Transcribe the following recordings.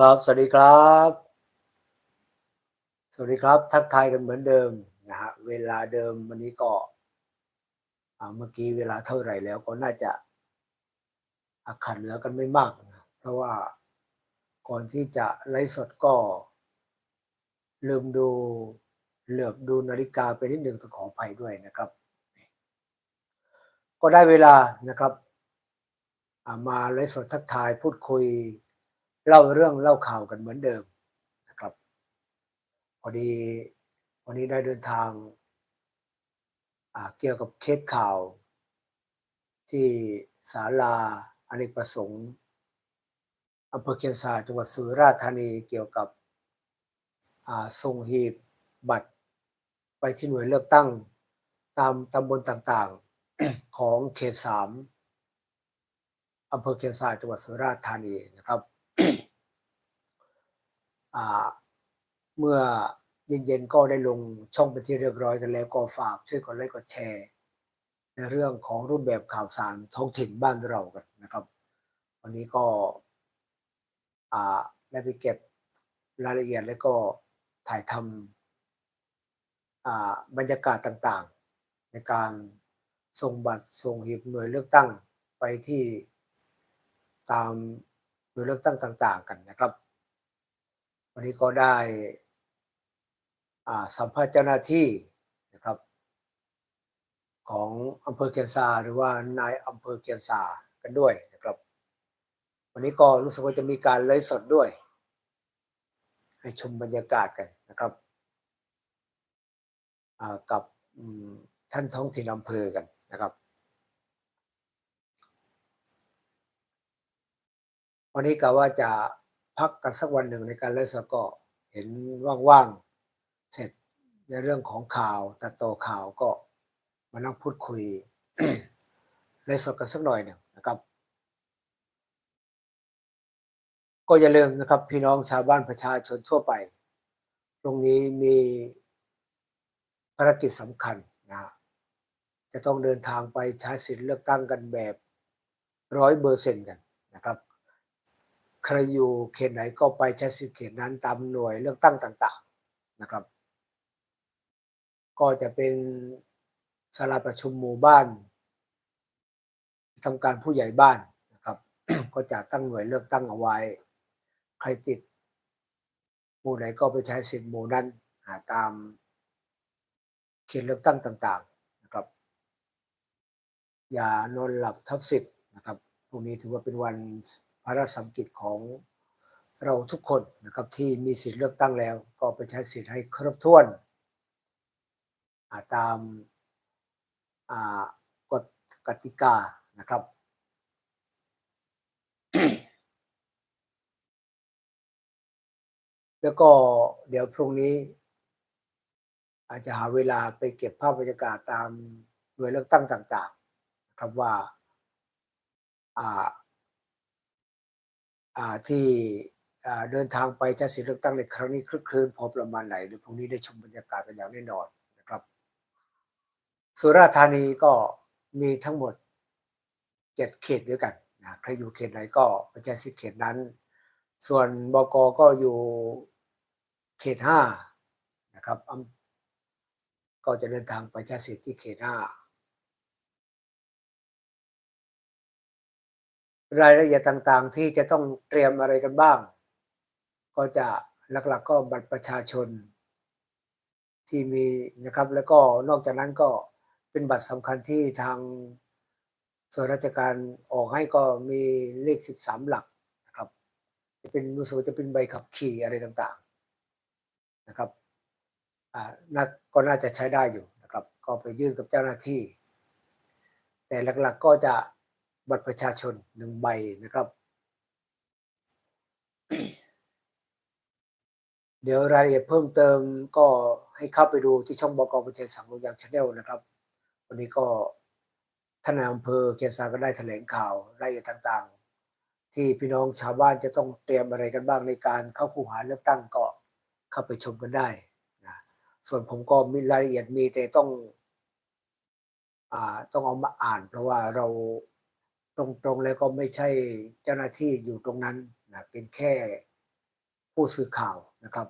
ครับ สวัสดีครับ สวัสดีครับ ทักทายกันเหมือนเดิมนะฮะ เวลาเดิมวันนี้ก็อ่าเมื่อกี้เวลาเท่าไหร่แล้วก็น่าจะอ่าขาดเหลือกันไม่มากนะเพราะว่าก่อนที่จะไลฟ์สดก็ ลืมดูเหลือบดูนาฬิกาไปนิดหนึ่งต้องขออภัยด้วยนะครับ ก็ได้เวลานะครับ มาไลฟ์สดทักทายพูดคุย เล่าเรื่องเล่าข่าวกันเหมือนเดิมนะครับ พอดีวันนี้ได้เดินทางเกี่ยวกับเคสข่าว ที่ศาลาอเนกประสงค์อำเภอเคียนซาจังหวัดสุราษฎร์ธานีเกี่ยวกับส่งหีบบัตรไปที่หน่วยเลือกตั้งตามตำบลต่างๆของเขต3อำเภอเคียนซาจังหวัดสุราษฎร์ธานีนะครับ เมื่อเย็นๆก็ได้ลงช่องเป็นที่เรียบร้อยกันแล้วก็ฝากช่วยกดไลค์กดแชร์ ในเรื่องของรูปแบบข่าวสารท้องถิ่นบ้านเรากันนะครับ วันนี้ก็ได้ไปเก็บรายละเอียดแล้วก็ถ่ายทำบรรยากาศต่างๆ ในการส่งบัตรส่งหีบหน่วยเลือกตั้งไปที่ตามหน่วยเลือกตั้งต่าง ๆ กันนะครับ วันนี้ก็ได้สัมภาษณ์เจ้าหน้าที่นะครับ ของอำเภอเคียนซาหรือว่านายอำเภอเคียนซากันด้วยนะครับ วันนี้ก็รู้สึกว่าจะมีการไลฟ์สดด้วย ให้ชมบรรยากาศกันนะครับกับท่านท้องถิ่นอำเภอกันนะครับ วันนี้กะว่าจะ พักกันสักวันหนึ่งในการไลฟ์สก็เห็นว่างๆ เสร็จในเรื่องของข่าวตัดต่อข่าวก็มานั่งพูดคุยไลฟ์สดกันสักหน่อยหนึ่งนะครับ ก็อย่าลืมนะครับ พี่น้องชาวบ้านประชาชนทั่วไป ตรงนี้มีภารกิจสำคัญนะจะต้องเดินทางไปใช้สิทธิ์เลือกตั้งกันแบบร้อยเปอร์เซ็นต์กันนะครับ ใครอยู่เขตไหนก็ไปใช้สิทธิเขตนั้นตามหน่วยเลือกตั้งต่างๆนะครับ ก็จะเป็นศาลาประชุมหมู่บ้านทำการผู้ใหญ่บ้านนะครับ ก็จะตั้งหน่วยเลือกตั้งเอาไว้ ใครติด หมู่ไหนก็ไปใช้สิทธิ์หมู่นั้นาตามเขตเลือกตั้งต่าง ๆนะครับ อย่านอนหลับทับสิทธิ์นะครับพรุ่งนี้ถือว่าเป็นวัน พระราชสำกิจของเราทุกคนนะครับที่มีสิทธิเลือกตั้งแล้ว ก็ไปใช้สิทธิ์ให้ครบถ้วนาตามกฎกติกานะครับ แล้วก็เดี๋ยวพรุ่งนี้ อาจจะหาเวลาไปเก็บภาพบรรยากาศตามหน่วยเลือกตั้งต่าง ๆ ครับว่า อ่า ที่เดินทางไปใช้สิทธิเลือกตั้งในครั้งนี้คลึกคืนพอประมาณไหนเดี๋ยวพรุ่งนี้ได้ชมบรรยากาศกันอย่างแน่นอนนะครับ สุราษฎร์ธานีก็มีทั้งหมดเจ็ดเขตด้วยกันนะใครอยู่เขตไหนก็ไปใช้สิทธิเขตนั้น ส่วนบกก็อยู่เขตห้านะครับก็จะเดินทางไปใช้สิทธิที่เขตห้า รายละเอียดต่างๆ ที่จะต้องเตรียมอะไรกันบ้าง ก็จะหลักๆก็บัตรประชาชน ที่มีนะครับ แล้วก็นอกจากนั้นก็เป็นบัตรสำคัญที่ทางส่วนราชการออกให้ก็มีเลข 13 หลักนะครับ จะเป็นรู้สึกจะเป็นใบขับขี่อะไรต่างๆนะครับอ่าน่าก็น่าจะใช้ได้อยู่นะครับ ก็ไปยื่นกับเจ้าหน้าที่ แต่หลักๆก็จะ บัตรประชาชนหนึ่งใบนะครับ เดี๋ยวรายละเอียดเพิ่มเติมก็ให้เข้าไปดูที่ช่องบกประเทศสังโลยางชาแนลนะครับ วันนี้ก็ท่านายอำเภอเกียรติศักดิ์ก็ได้แถลงข่าวรายละเอียดต่างๆ ที่พี่น้องชาวบ้านจะต้องเตรียมอะไรกันบ้างในการเข้าคูหาเลือกตั้งก็เข้าไปชมกันได้นะส่วนผมก็มีรายละเอียดมีแต่ต้องอต้องเอามาอ่าน เพราะว่าเรา ตรงๆแล้วก็ไม่ใช่เจ้าหน้าที่อยู่ตรงนั้นนะเป็นแค่ผู้สื่อข่าวนะครับ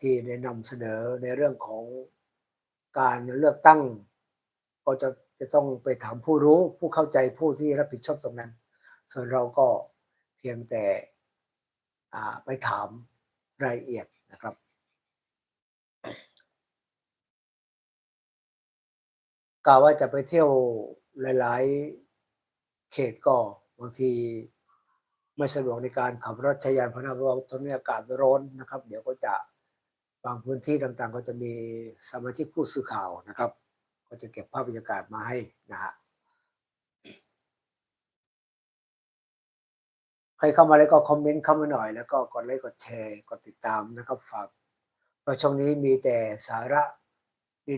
ที่ได้นำเสนอในเรื่องของการเลือกตั้ง ก็จะจะต้องไปถามผู้รู้ผู้เข้าใจผู้ที่รับผิดชอบตรงนั้น ส่วนเราก็เพียงแต่ไปถามรายละเอียดนะครับกล่าวว่าจะไปเที่ยวหลาย ๆ เขตก็บางทีไม่สะดวกในการขับรถใช้ยานพาหนะเพราะว่าตอนนี้อากาศร้อนนะครับ เดี๋ยวก็จะบางพื้นที่ต่างๆ ก็จะมีสมาชิกผู้สื่อข่าวนะครับ ก็จะเก็บภาพบรรยากาศมาให้นะฮะใครเข้ามาแล้วก็คอมเมนต์เข้ามาหน่อย แล้วก็กดไลค์กดแชร์กดติดตามนะครับฝากเพราะช่องนี้มีแต่สาระ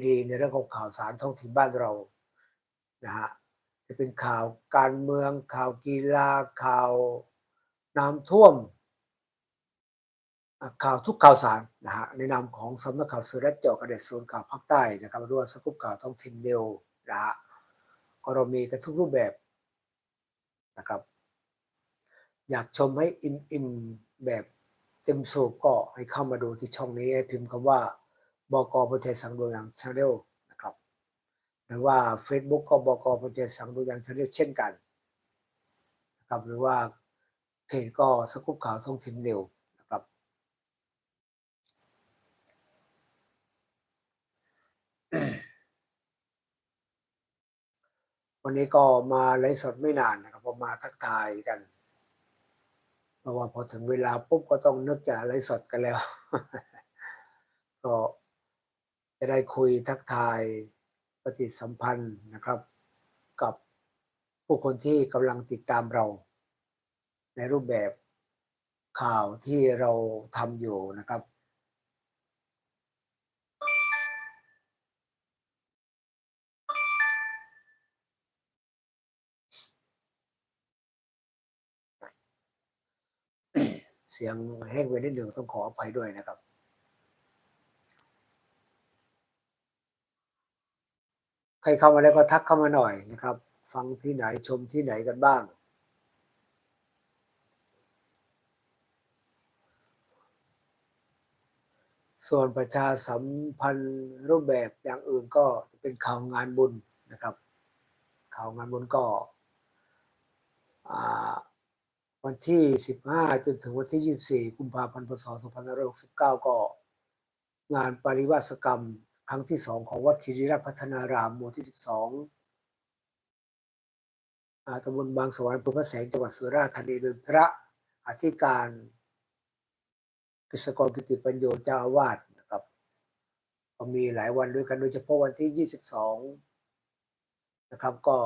ดีๆ ในเรื่องของข่าวสารท้องถิ่นบ้านเรานะฮะ จะเป็นข่าวการเมืองข่าวกีฬาข่าวน้ำท่วม ข่าวทุกข่าวสารนะฮะในนามของสำนักข่าวสื่อและเจาะกระเด็ดศูนย์ข่าวภาคใต้นะครับด้วยสกุปข่าวท้องถิ่นเร็วนะฮะก็เรามีกันทุกรูปแบบนะครับ อยากชมให้อินอินแบบเต็มสูบก็ให้เข้ามาดูที่ช่องนี้ให้พิมพ์คำว่าบกประเทศสังดวงอย่างชาแนล หรือว่า Facebook ก็บกประเทศสังดวงอย่างชาแนลเช่นกันนะครับหรือว่าเพจก็สกุปข่าวท้องถิ่นเร็วนะครับ วันนี้ก็มาไลฟ์สดไม่นานนะครับพอมาทักทายกันเพราะว่าพอถึงเวลาปุ๊บก็ต้องนึกจะไลฟ์สดกันแล้ว ก็จะได้คุยทักทาย ปฏิสัมพันธ์นะครับ กับผู้คนที่กำลังติดตามเรา ในรูปแบบข่าวที่เราทำอยู่นะครับเสียงแห้งไปนิดหนึ่งต้องขออภัยด้วยนะครับ ใครเข้ามาแล้วก็ทักเข้ามาหน่อยนะครับ ฟังที่ไหนชมที่ไหนกันบ้าง ส่วนประชาสัมพันธ์รูปแบบอย่างอื่นก็จะเป็นข่าวงานบุญนะครับข่าวงานบุญก็อ่าวันที่ 15 จนถึงวันที่ 24 กุมภาพันธ์พศ2569 ก็งานปริวาสกรรม ครั้งที่2ของวัดคีรีรัพัฒนารามหมู่ที่12อ่าตำบลบางสวรรค์อำเภอพระแสงจังหวัดสุราษฎร์ธานีโดยพระอธิการกฤษกรกิติปัญโยเจ้าอาวาสนะครับก็มีหลายวันด้วยกันโดยเฉพาะวันที่22นะครับก็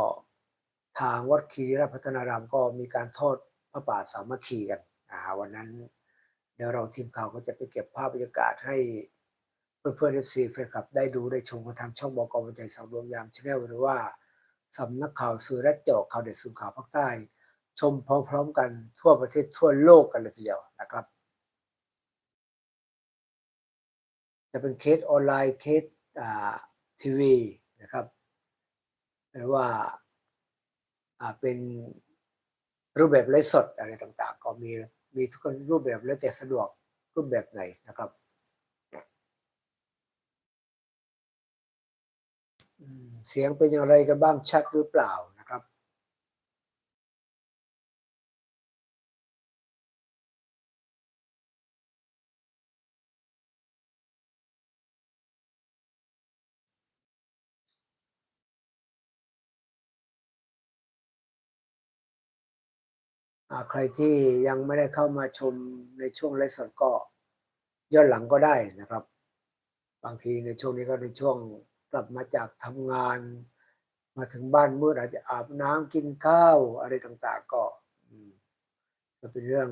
ทางวัดคีรีรัพัฒนารามก็มีการทอดพระป่าสามัคคีกันวันนั้น เดี๋ยวเราทีมข่าวก็จะไปเก็บภาพบรรยากาศให้ เพื่อนๆเอฟซีแฟนคลับได้ดูได้ชมกันทางช่องบกบัญใจสาวดวงยามชแนลหรือว่าสำนักข่าวสื่อและเจาะข่าวเด็ดสุข่าวภาคใต้ ชมพร้อมๆกันทั่วประเทศทั่วโลกกันเลยทีเดียวนะครับ จะเป็นเคสออนไลน์เคสอ่าทีวีนะครับหรือว่าอ่าเป็นรูปแบบไลฟ์สดอะไรต่างๆ ก็มีมีทุกรูปแบบแล้วแต่สะดวกรูปแบบไหนนะครับอืม เสียงเป็นอย่างไรกันบ้างชัดหรือเปล่านะครับ ใครที่ยังไม่ได้เข้ามาชมในช่วงไลฟ์สดก็ย้อนหลังก็ได้นะครับ บางทีในช่วงนี้ก็ในช่วง ลับมาจากทำงาน มาถึงบ้านมืดอาจจะอาบน้ำกินข้าวอะไรต่างๆ ก็จะเป็นเรื่อง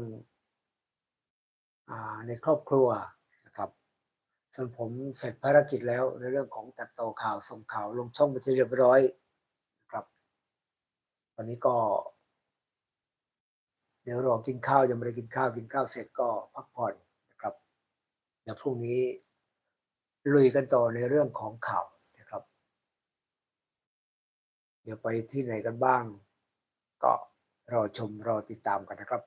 อในครอบครัวนะครับ ส่วนผมเสร็จภารกิจแล้วในเรื่องของตัดต่อข่าวส่งข่าวลงช่องไปที่เรียบร้อยนะครับ วันนี้ก็ เดี๋ยวรอกินข้าวยังไม่ได้กินข้าวกินข้าวเสร็จก็พักผ่อนนะครับเดี๋ยวพรุ่งนี้ลุยกันต่อในเรื่องของข่าว เดี๋ยวไปที่ไหนกันบ้าง ก็รอชมรอติดตามกันนะครับ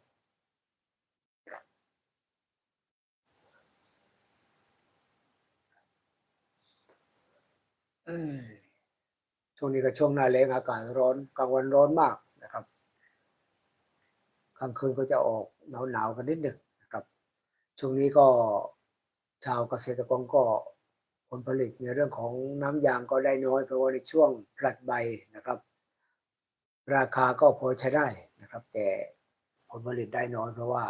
ช่วงนี้ก็ช่วงหน้าเล้งอากาศร้อนกลางวันร้อนมากนะครับกลางคืนก็จะออกหนาวๆกันนิดหนึ่งนะครับ ช่วงนี้ก็ชาวเกษตรกรก็ ผลผลิตในเรื่องของน้ำยางก็ได้น้อย เพราะว่าในช่วงผลัดใบนะครับ ราคาก็พอใช้ได้นะครับ แต่ผลผลิตได้น้อย เพราะว่า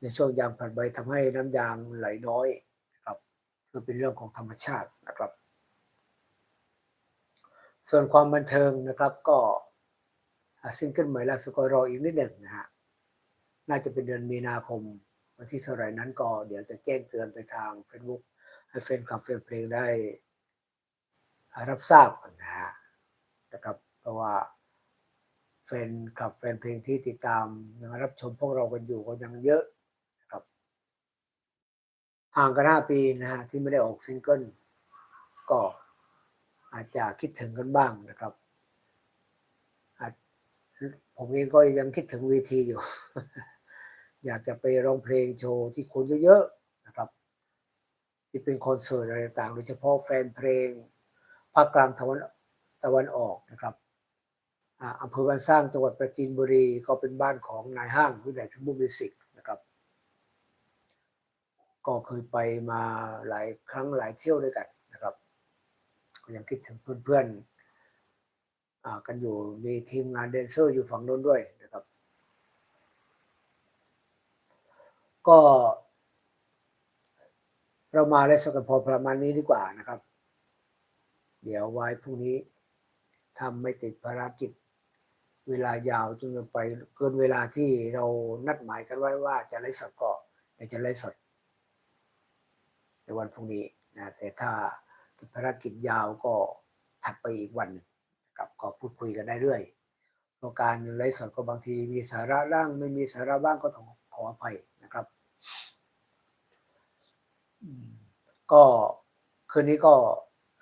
ในช่วงยางผลัดใบทำให้น้ำยางไหลน้อยนะครับคือเป็นเรื่องของธรรมชาตินะครับ ส่วนความบันเทิงนะครับก็ซิงเกิลใหม่ล่าสุดก็รออีกนิดหนึ่งนะฮะน่าจะเป็นเดือนมีนาคมวันที่เท่าไหร่นั้นก็เดี๋ยวจะแจ้งเตือนไปทาง Facebook ให้แฟนคลับแฟนเพลงได้รับทราบกันนะฮะนะครับเพราะว่าแฟนคลับแฟนเพลงที่ติดตามยังรับชมพวกเรากันอยู่ก็ยังเยอะนะครับห่างกันห้าปีนะฮะที่ไม่ได้ออกซิงเกิลก็อาจจะคิดถึงกันบ้างนะครับผมเองก็ยังคิดถึงเวทีอยู่ อยากจะไปร้องเพลงโชว์ที่คนเยอะๆ ที่เป็นคอนเสิร์ตอะไรต่างโดยเฉพาะแฟนเพลงภาคกลางตะวันตะวันออกนะครับอ่าอำเภอบ้านสร้างจังหวัดปราจีนบุรีก็เป็นบ้านของนายห้างวิทยาพิบูลมิสิกนะครับ ก็เคยไปมาหลายครั้งหลายเที่ยวด้วยกันนะครับก็ยังคิดถึงเพื่อนๆกันอยู่มีทีมงานแดนเซอร์อยู่ฝั่งโน้นด้วยนะครับ ก็ เรามาได้สักกันพอประมาณนี้ดีกว่านะครับ เดี๋ยวไว้พรุ่งนี้ทำไม่ติดภารกิจ เวลายาวจนไปเกินเวลาที่เรานัดหมายกันไว้ว่าจะไลฟ์สดก็เดี๋ยวจะไลฟ์สด ในวันพรุ่งนี้นะแต่ถ้าติดภารกิจยาวก็ถัดไปอีกวันหนึ่งนะครับก็พูดคุยกันได้เรื่อยเพราะการไลฟ์สดก็บางทีมีสาระบ้างไม่มีสาระบ้างก็ต้องขออภัยนะครับ ก็คืนนี้ก็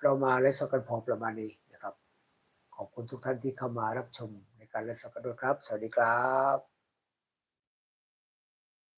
เรามาไลฟ์สดกันพอประมาณนี้นะครับ ขอบคุณทุกท่านที่เข้ามารับชมในการไลฟ์สดกันด้วยครับ สวัสดีครับ